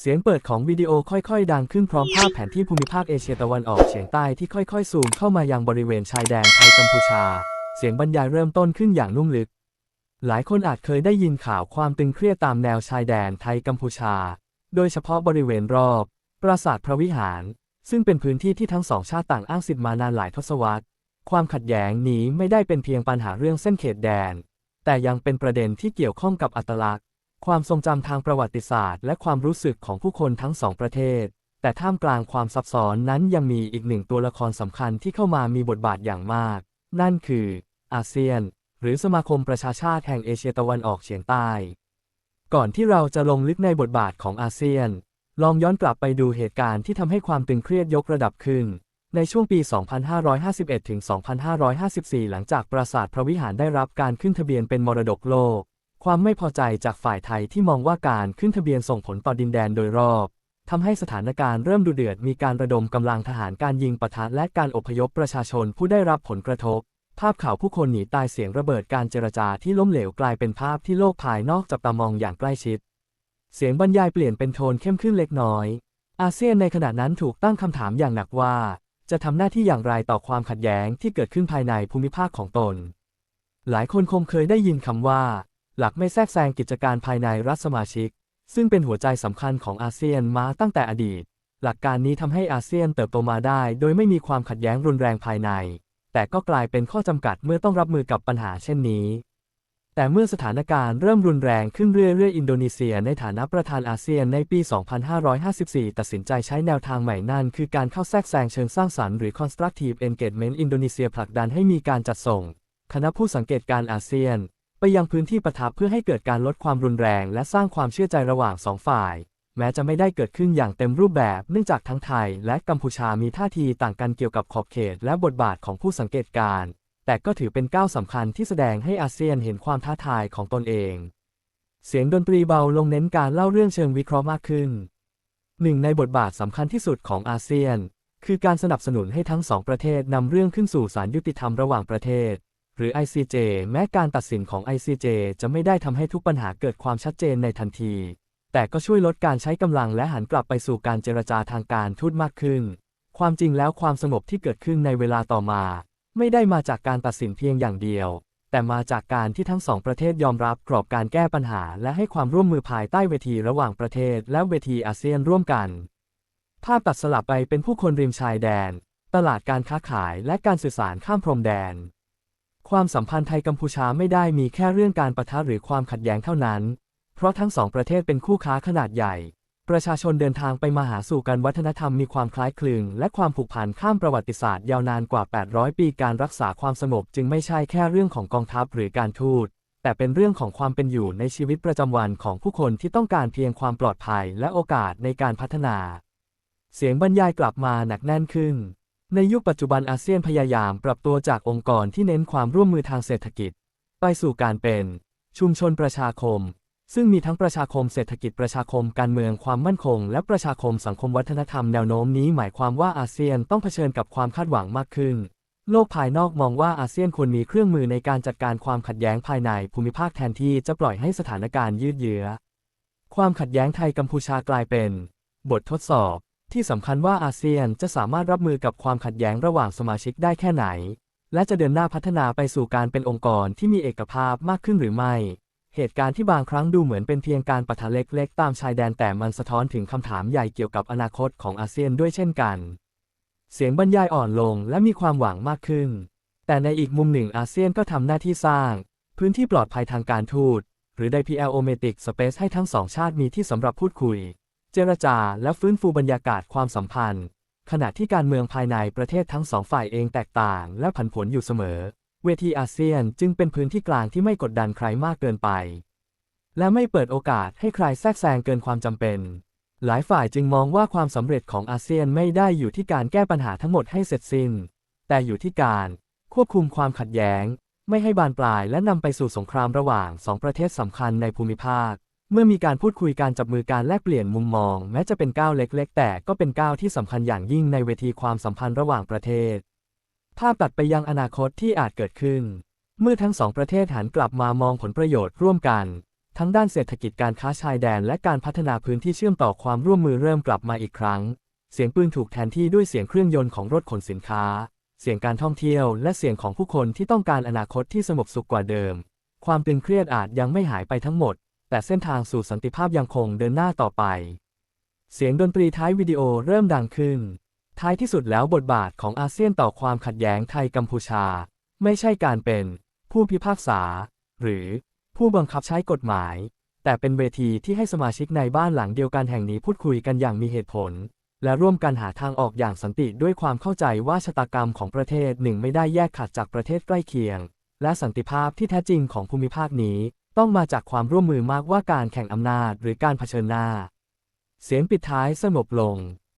เสียงเปิดของวิดีโอค่อยๆ ดังขึ้นพร้อมภาพแผนที่ภูมิภาคเอเชียตะวันออกเฉียงใต้ที่ค่อยๆ ซูมเข้ามายังบริเวณชายแดนไทยกัมพูชา เสียงบรรยายเริ่มต้นขึ้นอย่างนุ่มลึก หลายคนอาจเคยได้ยินข่าวความตึงเครียดตามแนวชายแดนไทยกัมพูชา โดยเฉพาะบริเวณรอบ ปราสาทพระวิหาร ซึ่งเป็นพื้นที่ที่ทั้งสองชาติต่างอ้างสิทธิ์มานานหลายทศวรรษ ความขัดแย้งนี้ไม่ได้เป็นเพียงปัญหาเรื่องเส้นเขตแดน แต่ยังเป็นประเด็นที่เกี่ยวข้องกับอัตลักษณ์ ความทรงจำทางประวัติศาสตร์ และความรู้สึกของผู้คนทั้งสองประเทศ แต่ท่ามกลางความซับซ้อนนั้นยังมีอีกหนึ่งตัวละครสำคัญที่เข้ามามีบทบาทอย่างมาก นั่นคือ อาเซียน หรือสมาคมประชาชาติแห่งเอเชียตะวันออกเฉียงใต้ ก่อนที่เราจะลงลึกในบทบาทของอาเซียน ลองย้อนกลับไปดูเหตุการณ์ที่ทำให้ความตึงเครียดยกระดับขึ้น ในช่วงปี 2551 ถึง 2554 หลังจากปราสาทพระวิหารได้รับการขึ้นทะเบียนเป็นมรดกโลก ความไม่พอใจจากฝ่ายไทยที่มองว่าการขึ้นทะเบียนส่งผลต่อดินแดนโดยรอบทำให้สถานการณ์เริ่มดุเดือดมีการระดมกำลังทหารการยิงปะทะและการอพยพประชาชนผู้ได้รับผลกระทบ ภาพข่าวผู้คนหนีตายเสียงระเบิดการเจรจาที่ล้มเหลวกลายเป็นภาพที่โลกภายนอกจับตามองอย่างใกล้ชิด เสียงบรรยายเปลี่ยนเป็นโทนเข้มขึ้นเล็กน้อย อาเซียนในขณะนั้นถูกตั้งคำถามอย่างหนักว่า จะทำหน้าที่อย่างไรต่อความขัดแย้งที่เกิดขึ้นภายในภูมิภาคของตน หลายคนคงเคยได้ยินคำว่า หลักไม่แทรกแซงกิจการภายในรัฐสมาชิก ซึ่งเป็นหัวใจสำคัญของอาเซียนมาตั้งแต่อดีต หลักการนี้ทำให้อาเซียนเติบโตมาได้ โดยไม่มีความขัดแย้งรุนแรงภายใน แต่ก็กลายเป็นข้อจำกัดเมื่อต้องรับมือกับปัญหาเช่นนี้ แต่เมื่อสถานการณ์เริ่มรุนแรงขึ้นเรื่อยๆ อินโดนีเซียในฐานะประธานอาเซียนในปี 2554 ตัดสินใจใช้แนวทางใหม่นั่น คือการเข้าแทรกแซงเชิงสร้างสรรค์หรือ constructive engagement อินโดนีเซียผลักดันให้มีการจัดส่ง คณะผู้สังเกตการอาเซียน ไปยังพื้นที่ประทับเพื่อให้เกิดการลดความรุนแรงและสร้างความเชื่อใจระหว่างสองฝ่าย แม้จะไม่ได้เกิดขึ้นอย่างเต็มรูปแบบเนื่องจากทั้งไทยและกัมพูชามีท่าทีต่างกันเกี่ยวกับขอบเขตและบทบาทของผู้สังเกตการณ์แต่ก็ถือเป็นก้าวสำคัญที่แสดงให้อาเซียนเห็นความท้าทายของตนเอง เสียงดนตรีเบาลงเน้นการเล่าเรื่องเชิงวิเคราะห์มากขึ้นหนึ่งในบทบาทสำคัญที่สุดของอาเซียน คือการสนับสนุนให้ทั้งสองประเทศนำเรื่องขึ้นสู่ศาลยุติธรรมระหว่างประเทศ หรือ ICJ แม้การตัดสินของ ICJ จะไม่ได้ทำให้ทุกปัญหาเกิดความชัดเจนในทันที แต่ก็ช่วยลดการใช้กำลังและหันกลับไปสู่การเจรจาทางการทูตมากขึ้น ความจริงแล้วความสงบที่เกิดขึ้นในเวลาต่อมา ไม่ได้มาจากการตัดสินเพียงอย่างเดียว แต่มาจากการที่ทั้งสองประเทศยอมรับกรอบการแก้ปัญหา และให้ความร่วมมือภายใต้เวทีระหว่างประเทศ และเวทีอาเซียนร่วมกัน ภาพตัดสลับไปเป็นผู้คนริมชายแดน ตลาดการค้าขายและการสื่อสารข้ามพรมแดน ความสัมพันธ์ไทยกัมพูชาไม่ได้มีแค่เรื่องการประทะหรือความขัดแย้งเท่านั้น เพราะทั้งสองประเทศเป็นคู่ค้าขนาดใหญ่ ประชาชนเดินทางไปมาหาสู่กันวัฒนธรรมมีความคล้ายคลึง และความผูกพันข้ามประวัติศาสตร์ยาวนานกว่า 800 ปีการรักษาความสงบจึงไม่ใช่แค่เรื่องของกองทัพหรือการทูต แต่เป็นเรื่องของความเป็นอยู่ในชีวิตประจำวันของผู้คนที่ต้องการเพียงความปลอดภัยและโอกาสในการพัฒนา เสียงบรรยายกลับมาหนักแน่นขึ้น ในยุคปัจจุบันอาเซียนพยายามปรับตัวจากองค์กรที่เน้นความร่วมมือทางเศรษฐกิจ ไปสู่การเป็น ชุมชนประชาคม ซึ่งมีทั้งประชาคมเศรษฐกิจประชาคมการเมืองความมั่นคง และประชาคมสังคมวัฒนธรรมแนวโน้มนี้หมายความว่าอาเซียนต้องเผชิญกับความคาดหวังมากขึ้น โลกภายนอกมองว่าอาเซียนควรมีเครื่องมือในการจัดการความขัดแย้งภายในภูมิภาคแทนที่จะปล่อยให้สถานการณ์ยืดเยื้อ ความขัดแย้งไทยกัมพูชากลายเป็น บททดสอบ ที่สำคัญว่าอาเซียนจะสามารถรับมือกับความขัดแย้งระหว่างสมาชิกได้แค่ไหน และจะเดินหน้าพัฒนาไปสู่การเป็นองค์กรที่มีเอกภาพมากขึ้นหรือไม่ เหตุการณ์ที่บางครั้งดูเหมือนเป็นเพียงการปะทะเล็กๆ ตามชายแดนแต่มันสะท้อนถึงคำถามใหญ่เกี่ยวกับอนาคตของอาเซียนด้วยเช่นกัน เสียงบรรยายอ่อนลงและมีความหวังมากขึ้น แต่ในอีกมุมหนึ่งอาเซียนก็ทำหน้าที่สร้าง พื้นที่ปลอดภัยทางการทูตหรือ Diplomatic Space ให้ทั้งสองชาติมีที่สำหรับพูดคุย เจรจาและฟื้นฟูบรรยากาศความสัมพันธ์ ขณะที่การเมืองภายในประเทศทั้งสองฝ่ายเองแตกต่าง และผันผวนอยู่เสมอ เวทีอาเซียนจึงเป็นพื้นที่กลางที่ไม่กดดันใครมากเกินไป และไม่เปิดโอกาสให้ใครแทรกแซงเกินความจำเป็น หลายฝ่ายจึงมองว่าความสำเร็จของอาเซียนไม่ได้อยู่ที่การแก้ปัญหาทั้งหมดให้เสร็จสิ้น แต่อยู่ที่การควบคุมความขัดแย้ง ไม่ให้บานปลายและนำไปสู่สงครามระหว่างสองประเทศสำคัญในภูมิภาค เมื่อมีการพูดคุยการจับมือการแลกเปลี่ยนมุมมอง แม้จะเป็นก้าวเล็กๆ แต่ก็เป็นก้าวที่สำคัญอย่างยิ่งในเวทีความสัมพันธ์ระหว่างประเทศ ภาพตัดไปยังอนาคตที่อาจเกิดขึ้น เมื่อทั้งสองประเทศหันกลับมามองผลประโยชน์ร่วมกัน ทั้งด้านเศรษฐกิจการค้าชายแดนและการพัฒนาพื้นที่เชื่อมต่อความร่วมมือเริ่มกลับมาอีกครั้ง เสียงปืนถูกแทนที่ด้วยเสียงเครื่องยนต์ของรถขนสินค้า เสียงการท่องเที่ยว และเสียงของผู้คนที่ต้องการอนาคตที่สงบสุขกว่าเดิม ความตึงเครียดอาจยังไม่หายไปทั้งหมด แต่เส้นทางสู่สันติภาพยังคงเดินหน้าต่อไป เสียงดนตรีท้ายวิดีโอเริ่มดังขึ้น ท้ายที่สุดแล้วบทบาทของอาเซียนต่อความขัดแย้งไทยกัมพูชา ไม่ใช่การเป็น ผู้พิพากษา หรือผู้บังคับใช้กฎหมาย แต่เป็นเวทีที่ให้สมาชิกในบ้านหลังเดียวกันแห่งนี้พูดคุยกันอย่างมีเหตุผล และร่วมกันหาทางออกอย่างสันติด้วยความเข้าใจว่าชะตากรรมของประเทศหนึ่งไม่ได้แยกขาดจากประเทศใกล้เคียง และสันติภาพที่แท้จริงของภูมิภาคนี้ ต้องมาจากความร่วมมือมากว่าการแข่งอำนาจหรือการเผชิญหน้า เสียงปิดท้ายสงบลง